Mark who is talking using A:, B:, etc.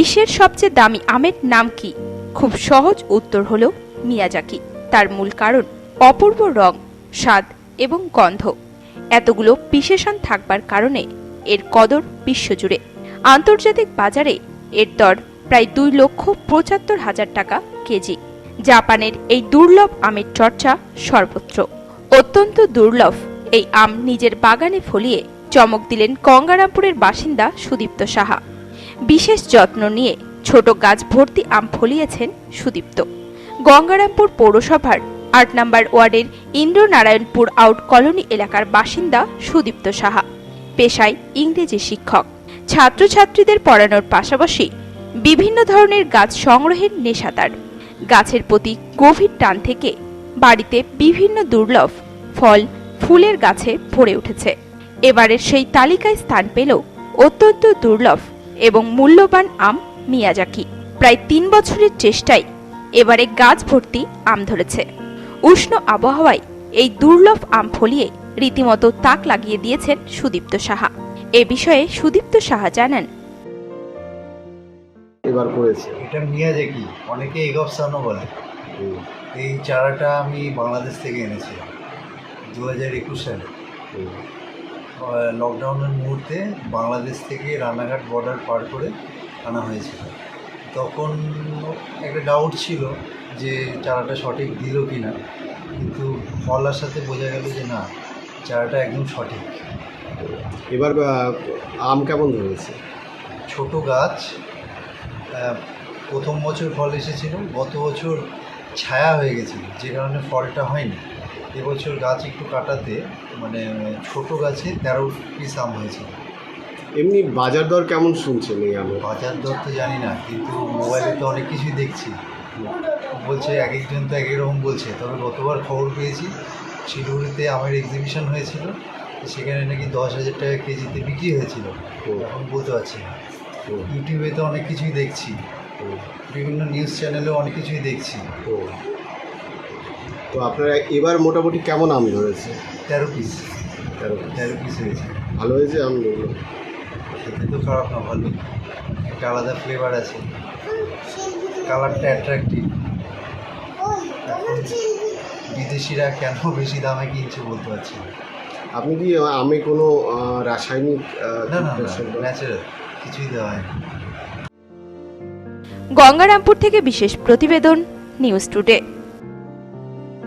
A: বিশ্বের সবচেয়ে দামি আমের নাম কি? খুব সহজ উত্তর হলো মিয়াজাকি। তার মূল কারণ অপূর্ব রং, স্বাদ এবং গন্ধ। এতগুলো বিশেষণ থাকবার কারণে এর কদর বিশ্বজুড়ে। আন্তর্জাতিক বাজারে এর দর প্রায় দুই লক্ষ পঁচাত্তর হাজার টাকা কেজি। জাপানের এই দুর্লভ আমের চর্চা সর্বত্র। অত্যন্ত দুর্লভ এই আম নিজের বাগানে ফলিয়ে চমক দিলেন গঙ্গারামপুরের বাসিন্দা সুদীপ্ত সাহা। বিশেষ যত্ন নিয়ে ছোট গাছ ভর্তি আম ফলিয়েছেন সুদীপ্ত। গঙ্গারামপুর পৌরসভার আট নম্বর ওয়ার্ডের ইন্দ্রনারায়ণপুর আউট কলোনি এলাকার বাসিন্দা সুদীপ্ত সাহা, পেশায় ইংরেজি শিক্ষক। ছাত্রছাত্রীদের পড়ানোর পাশাপাশি বিভিন্ন ধরনের গাছ সংগ্রহের নেশা তার। গাছের প্রতি গভীর টান থেকে বাড়িতে বিভিন্ন দুর্লভ ফল, ফুলের গাছে ভরে উঠেছে। এবারের সেই তালিকায় স্থান পেল অত্যন্ত দুর্লভ এবং মূল্যবান আম মিয়াজাকি। প্রায় তিন বছরের চেষ্টায় এবারে গাছ ভর্তি আম ধরেছে। উষ্ণ আবহাওয়ায় এই দুর্লভ আম ফলিয়ে রীতিমতো তাক লাগিয়ে দিয়েছেন সুদীপ্ত সাহা। এ বিষয়ে সুদীপ্ত সাহা জানান।
B: এবার করেছে।
C: এটা মিয়াজাকি অনেকে এগপসানও বলে। এই চারাটা আমি বাংলাদেশ থেকে এনেছিলাম দু হাজার একুশ সালে। লকডাউনের মুহূর্তে বাংলাদেশ থেকে রানাঘাট বর্ডার পার করে আনা হয়েছিল। তখন একটা ডাউট ছিল যে চারাটা সঠিক দিল কি না কিন্তু ফলার সাথে বোঝা গেল যে না চারাটা একদম সঠিক।
B: এবার আম কেমন ধরেছে?
C: ছোট গাছ প্রথম বছর ফল এসেছিল গত বছর ছায়া হয়ে গেছিল যে কারণে ফলটা হয়নি। এবছর গাছ একটু কাটাতে মানে ছোট গাছে তেরো পিস আম হয়েছে।
B: এমনি বাজার দর কেমন শুনছেন এই আমের?
C: বাজার দর তো জানি না কিন্তু মোবাইলে তো অনেক কিছুই দেখছি। বলছে এক একজন তো এক রকম বলছে তবে গতবার খবর পেয়েছি শিলিগুড়িতে আমের এক্সিবিশন হয়েছিল সেখানে নাকি দশ হাজার টাকা কেজিতে বিক্রি হয়েছিল। এখন বলতে পারছি না। ইউটিউবে তো অনেক কিছুই দেখছি। বিভিন্ন নিউজ চ্যানেলেও অনেক কিছুই দেখছি।
B: তো আপনারা এবার মোটামুটি কেমন আম ধরেছে?
C: তেরো পিস
B: তেরো।
C: তেরো পিস হয়েছে।
B: ভালো হয়েছে আম আমগুলো?
C: খেতে তো খারাপ না ভালো। একটা আলাদা ফ্লেভার আছে। কালারটা অ্যাট্রাকটিভ বিদেশিরা কেন বেশি দামে কিনছে বলতে পারছি না।
B: আপনি কি আমি কোনো রাসায়নিক
C: না না ন্যাচারাল কিছুই দেওয়া হয়
A: গঙ্গারামপুর থেকে বিশেষ প্রতিবেদন নিউজ টুডে